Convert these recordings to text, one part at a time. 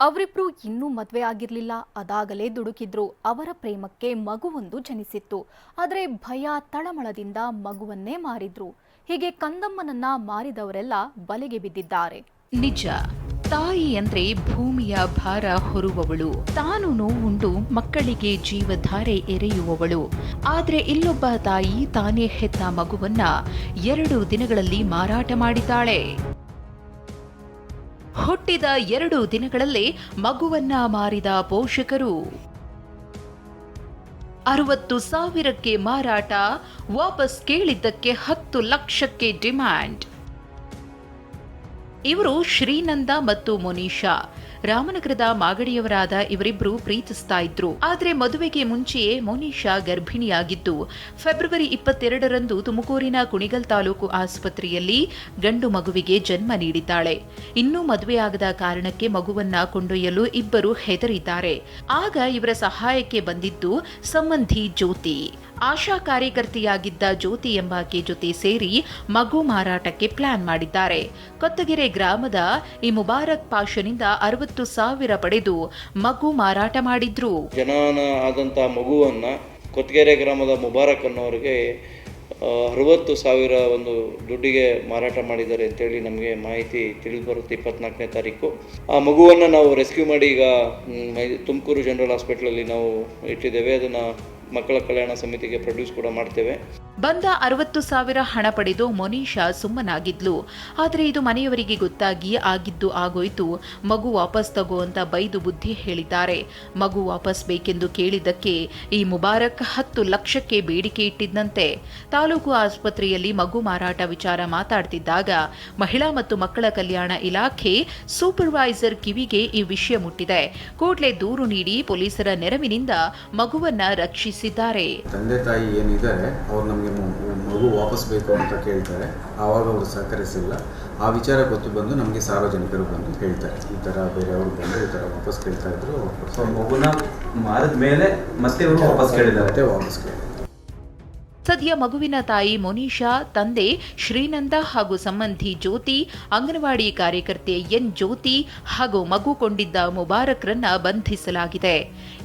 ಅವರಿಬ್ರು ಇನ್ನೂ ಮದುವೆ ಆಗಿರಲಿಲ್ಲ. ಅದಾಗಲೇ ದುಡುಕಿದ್ರು. ಅವರ ಪ್ರೇಮಕ್ಕೆ ಮಗುವೊಂದು ಜನಿಸಿತ್ತು. ಆದರೆ ಭಯ ತಳಮಳದಿಂದ ಮಗುವನ್ನೇ ಮಾರಿದ್ರು. ಹೀಗೆ ಕಂದಮ್ಮನನ್ನ ಮಾರಿದವರೆಲ್ಲ ಬಲೆಗೆ ಬಿದ್ದಿದ್ದಾರೆ. ನಿಜ. ತಾಯಿ ಅಂದ್ರೆ ಭೂಮಿಯ ಭಾರ ಹೊರುವವಳು. ತಾನು ನೋವುಂಡು ಮಕ್ಕಳಿಗೆ ಜೀವಧಾರೆ ಎರೆಯುವವಳು. ಆದ್ರೆ ಇಲ್ಲೊಬ್ಬ ತಾಯಿ ತಾನೇ ಹೆತ್ತ ಮಗುವನ್ನ ಎರಡು ದಿನಗಳಲ್ಲಿ ಮಾರಾಟ ಮಾಡಿದ್ದಾಳೆ. ಹುಟ್ಟಿದ ಎರಡು ದಿನಗಳಲ್ಲಿ ಮಗುವನ್ನ ಮಾರಿದ ಪೋಷಕರು. ಅರವತ್ತು ಸಾವಿರಕ್ಕೆ ಮಾರಾಟ, ವಾಪಸ್ ಕೇಳಿದ್ದಕ್ಕೆ ಹತ್ತು ಲಕ್ಷಕ್ಕೆ ಡಿಮ್ಯಾಂಡ್. ಇವರು ಶ್ರೀನಂದ ಮತ್ತು ಮೊನೀಶಾ. ರಾಮನಗರದ ಮಾಗಡಿಯವರಾದ ಇವರಿಬ್ರು ಪ್ರೀತಿಸ್ತಾ ಇದ್ರು. ಆದ್ರೆ ಮದುವೆಗೆ ಮುಂಚೆಯೇ ಮೋನಿಶಾ ಗರ್ಭಿಣಿಯಾಗಿದ್ದು, ಫೆಬ್ರವರಿ ಇಪ್ಪತ್ತೆರಡರಂದು ತುಮಕೂರಿನ ಕುಣಿಗಲ್ ತಾಲೂಕು ಆಸ್ಪತ್ರೆಯಲ್ಲಿ ಗಂಡು ಮಗುವಿಗೆ ಜನ್ಮ ನೀಡಿದ್ದಾಳೆ. ಇನ್ನೂ ಮದುವೆಯಾಗದ ಕಾರಣಕ್ಕೆ ಮಗುವನ್ನ ಕೊಂಡೊಯ್ಯಲು ಇಬ್ಬರು ಹೆದರಿದ್ದಾರೆ. ಆಗ ಇವರ ಸಹಾಯಕ್ಕೆ ಬಂದಿದ್ದು ಸಂಬಂಧಿ ಜ್ಯೋತಿ. ಆಶಾ ಕಾರ್ಯಕರ್ತೆಯಾಗಿದ್ದ ಜ್ಯೋತಿ ಎಂಬಾಕೆ ಜೊತೆ ಸೇರಿ ಮಗು ಮಾರಾಟಕ್ಕೆ ಪ್ಲಾನ್ ಮಾಡಿದ್ದಾರೆ. ಕೊತ್ತಗೆರೆ ಗ್ರಾಮದ ಈ ಮುಬಾರಕ್ ಪಾಷನಿಂದ ಅರವತ್ತು ಸಾವಿರ ಪಡೆದು ಮಗು ಮಾರಾಟ ಮಾಡಿದ್ರು. ಜನನ ಆದಂಥ ಮಗುವನ್ನ ಕೊತ್ಗೆರೆ ಗ್ರಾಮದ ಮುಬಾರಕ್ ಅನ್ನೋರಿಗೆ ಅರವತ್ತು ಸಾವಿರ ಒಂದು ದುಡ್ಡಿಗೆ ಮಾರಾಟ ಮಾಡಿದ್ದಾರೆ ಅಂತೇಳಿ ನಮಗೆ ಮಾಹಿತಿ ತಿಳಿದು ಬರುತ್ತೆ ಇಪ್ಪತ್ನಾಲ್ಕನೇ ತಾರೀಕು. ಆ ಮಗುವನ್ನು ನಾವು ರೆಸ್ಕ್ಯೂ ಮಾಡಿ ಈಗ ತುಮಕೂರು ಜನರಲ್ ಹಾಸ್ಪಿಟ್ಲಲ್ಲಿ ನಾವು ಇಟ್ಟಿದ್ದೇವೆ. ಅದನ್ನು ಮಕ್ಕಳ ಕಲ್ಯಾಣ ಸಮಿತಿಗೆ ಪ್ರೊಡ್ಯೂಸ್ ಕೂಡ ಮಾಡ್ತೇವೆ. ಬಂದ ಅರವತ್ತು ಸಾವಿರ ಹಣ ಪಡೆದು ಮೊನೀಶಾ ಸುಮ್ಮನಾಗಿದ್ಲು. ಆದರೆ ಇದು ಮನೆಯವರಿಗೆ ಗೊತ್ತಾಗಿ ಆಗಿದ್ದು ಆಗೋಯ್ತು. ಮಗು ವಾಪಸ್ ತಗೋ ಅಂತ ಬೈದು ಬುದ್ಧಿ ಹೇಳಿದ್ದಾರೆ. ಮಗು ವಾಪಸ್ ಬೇಕೆಂದು ಕೇಳಿದ್ದಕ್ಕೆ ಈ ಮುಬಾರಕ್ ಹತ್ತು ಲಕ್ಷಕ್ಕೆ ಬೇಡಿಕೆ ಇಟ್ಟಿದ್ದಂತೆ ತಾಲೂಕು ಆಸ್ಪತ್ರೆಯಲ್ಲಿ ಮಗು ಮಾರಾಟ ವಿಚಾರ ಮಾತಾಡ್ತಿದ್ದಾಗ ಮಹಿಳಾ ಮತ್ತು ಮಕ್ಕಳ ಕಲ್ಯಾಣ ಇಲಾಖೆ ಸೂಪರ್ವೈಸರ್ ಕಿವಿಗೆ ಈ ವಿಷಯ ಮುಟ್ಟಿದೆ. ಕೂಡಲೇ ದೂರು ನೀಡಿ ಪೊಲೀಸರ ನೆರವಿನಿಂದ ಮಗುವನ್ನ ರಕ್ಷಿಸಿದ್ದಾರೆ. ತಂದೆ ತಾಯಿ ಏನಿದ್ದಾರೆ, ಅವ್ರು ನಮಗೆ ಮಗು ವಾಪಸ್ ಬೇಕು ಅಂತ ಕೇಳ್ತಾರೆ. ಆವಾಗ ಅವರು ಸಹಕರಿಸಿಲ್ಲ. ಆ ವಿಚಾರ ಗೊತ್ತು ಬಂದು ನಮಗೆ ಸಾರ್ವಜನಿಕರು ಬಂದು ಹೇಳ್ತಾರೆ. ಈ ಥರ ಬೇರೆಯವರು ಬಂದು ಈ ಥರ ವಾಪಸ್ ಕೇಳ್ತಾ ಇದ್ರು ಸೊ ಮಗುನ ಮಾರಿದ ಮೇಲೆ ಮತ್ತೆ ಇವರು ವಾಪಸ್ ಕೇಳಿದ್ದಾರೆ. ವಾಪಸ್ ಕೇಳಿದ್ದಾರೆ. ಸದ್ಯ ಮಗುವಿನ ತಾಯಿ ಮೊನೀಷಾ ತಂದೆ ಶ್ರೀನಂದ ಹಾಗೂ ಸಂಬಂಧಿ ಜ್ಯೋತಿ, ಅಂಗನವಾಡಿ ಕಾರ್ಯಕರ್ತೆ ಎನ್ ಜ್ಯೋತಿ ಹಾಗೂ ಮಗು ಕೊಂಡಿದ್ದ ಮುಬಾರಕ್ರನ್ನ ಬಂಧಿಸಲಾಗಿದೆ.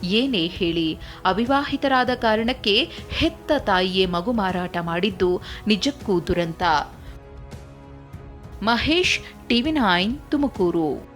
ಏನೇ ಹೇಳಿ, ಅವಿವಾಹಿತರಾದ ಕಾರಣಕ್ಕೆ ಹೆತ್ತ ತಾಯಿಯೇ ಮಗು ಮಾರಾಟ ಮಾಡಿದ್ದು ನಿಜಕ್ಕೂ ದುರಂತ. Mahesh, TV nine Tumakuru.